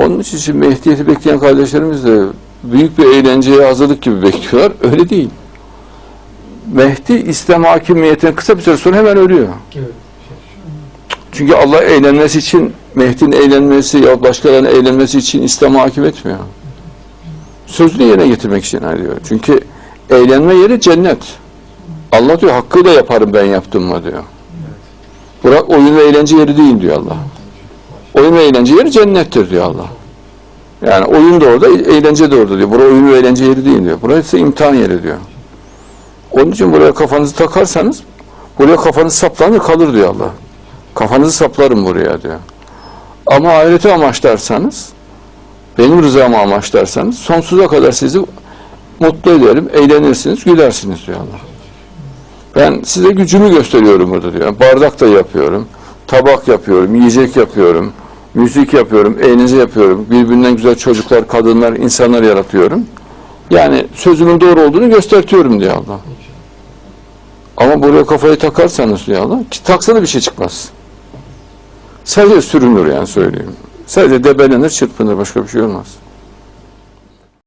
Onun için Mehdiyeti bekleyen kardeşlerimiz de büyük bir eğlenceye hazırlık gibi bekliyorlar. Öyle değil. Mehdi İslam hakimiyetine kısa bir süre sonra hemen ölüyor. Evet. Çünkü Allah eğlenmesi için, Mehdi'nin eğlenmesi ya başkalarının eğlenmesi için İslam'a hakim etmiyor. Sözünü yerine getirmek için diyor. Çünkü eğlenme yeri cennet. Allah diyor hakkıyla yaparım ben yaptım mı diyor. Bırak oyun ve eğlence yeri değil diyor Allah. Oyun ve eğlence yeri cennettir diyor Allah. Yani oyun da orada, eğlence de orada diyor. Burası oyun ve eğlence yeri değil diyor. Burası imtihan yeri diyor. Onun için buraya kafanızı takarsanız buraya kafanız saplanır kalır diyor Allah. Kafanızı saplarım buraya diyor. Ama ahireti amaçlarsanız, benim rızamı amaçlarsanız sonsuza kadar sizi mutlu ederim, eğlenirsiniz, gülersiniz diyor Allah. Ben size gücümü gösteriyorum burada diyor. Bardak da yapıyorum, tabak yapıyorum, yiyecek yapıyorum, müzik yapıyorum, eğlence yapıyorum. Birbirinden güzel çocuklar, kadınlar, insanlar yaratıyorum. Yani sözümün doğru olduğunu göstertiyorum diyor Allah. Ama buraya kafayı takarsanız diyor Allah, ki taksa da bir şey çıkmaz. Sadece sürünür yani söyleyeyim. Sadece debelenir, çırpınır, başka bir şey olmaz.